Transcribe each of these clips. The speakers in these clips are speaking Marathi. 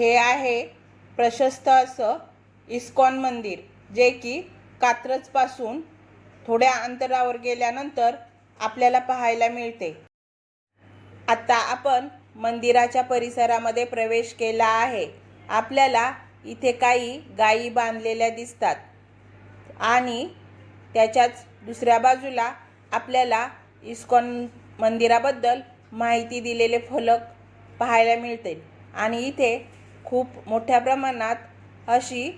हे आहे प्रशस्त असं इस्कॉन मंदिर जे की कात्रजपासून थोड्या अंतरावर गेल्यानंतर आपल्याला पाहायला मिळते. आता आपण मंदिराच्या परिसरामध्ये प्रवेश केला आहे. आपल्याला इथे काही गायी बांधलेल्या दिसतात आणि त्याच्याच दुसऱ्या बाजूला आपल्याला इस्कॉन मंदिराबद्दल माहिती दिलेले फलक पाहायला मिळते आणि इथे खूप मोठ्या प्रमाणात अशी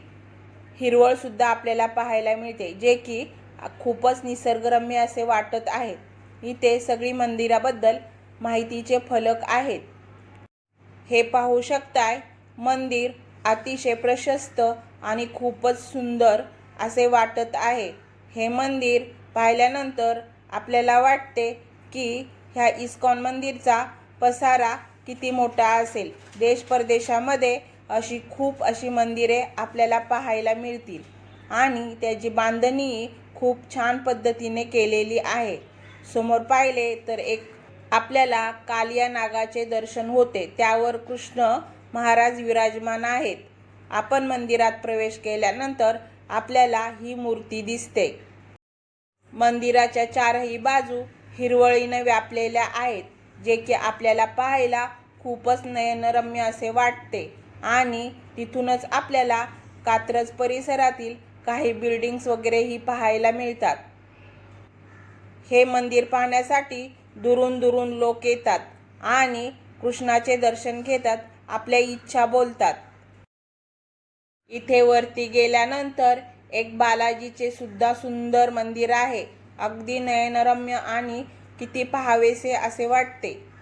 हिरवळसुद्धा आपल्याला पाहायला मिळते जे की खूपच निसर्गरम्य असे वाटत आहे. इथे सगळी मंदिराबद्दल माहितीचे फलक आहेत. हे पाहू शकताय मंदिर अतिशय प्रशस्त आणि खूपच सुंदर असे वाटत आहे. हे मंदिर पाहिल्यानंतर आपल्याला वाटते की ह्या इस्कॉन मंदिरचा पसारा किती मोठा असेल. देश परदेशामध्ये अशी खूप अशी मंदिरे आपल्याला पाहायला मिळतील. आणि त्याची बांधणी खूप छान पद्धतीने केलेली आहे. समोर पाहिले तर एक आपल्याला कालिया नागाचे दर्शन होते. त्यावर कृष्ण महाराज विराजमान आहेत. आपण मंदिरात प्रवेश केल्यानंतर आपल्याला ही मूर्ती दिसते. मंदिराच्या चारही बाजू हिरवळीनं व्यापलेल्या आहेत. जे की आपल्याला पाहायला खूपच नयनरम्य असे वाटते. आणि तिथूनच आपल्याला कात्रज परिसरातील काही बिल्डिंग्स वगैरेही पाहायला मिळतात. हे मंदिर पाहण्यासाठी दुरून दुरून लोक येतात आणि कृष्णाचे दर्शन घेतात आपल्या इच्छा बोलतात. इथे वरती गेल्यानंतर एक बालाजीचे सुद्धा सुंदर मंदिर आहे. अगदी नयनरम्य आणि किती पाहावेसे असे वाटते.